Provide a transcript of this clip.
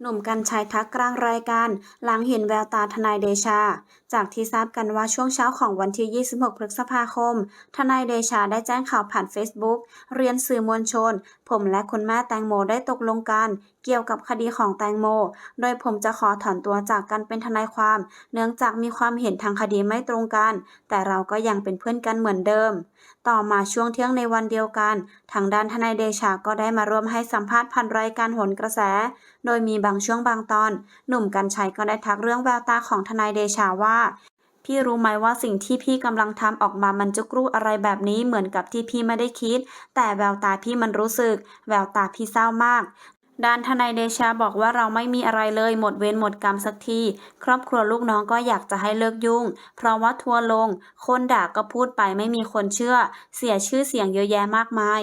หนุ่มกัญชัยทักกลางรายการ หลังเห็นแววตาทนายเดชา จากที่ทราบกันว่าช่วงเช้าของวันที่ 26 พฤษภาคม ทนายเดชาได้แจ้งข่าวผ่านเฟซบุ๊กเรียนสื่อมวลชน ผมและคุณแม่แตงโมได้ตกลงกัน เกี่ยวกับคดีของแตงโม โดยผมจะขอถอนตัวจากการเป็นทนายความ เนื่องจากมีความเห็นทางคดีไม่ตรงกัน แต่เราก็ยังเป็นเพื่อนกันเหมือนเดิม ต่อมาช่วงเที่ยงในวันเดียวกัน ทางด้านทนายเดชาก็ได้มาร่วมให้สัมภาษณ์ผ่านรายการหนกระแส โดยมีบางช่วงบางตอน หนุ่มกัญชัยก็ได้ทักเรื่องแววตาของทนายเดชาว่า พี่รู้ไหมว่าสิ่งที่พี่กำลังทำออกมามันจะกรู้อะไรแบบนี้เหมือนกับที่พี่ไม่ได้คิด แต่แววตาพี่มันรู้สึก แววตาพี่เศร้ามากด้านทนายเดชาบอกว่าเราไม่มีอะไรเลยหมดเวรหมดกรรมสักที ครอบครัวลูกน้องก็อยากจะให้เลิกยุ่ง เพราะว่าทัวร์ลง คนด่าก็พูดไปไม่มีคนเชื่อ เสียชื่อเสียงเยอะแยะมากมาย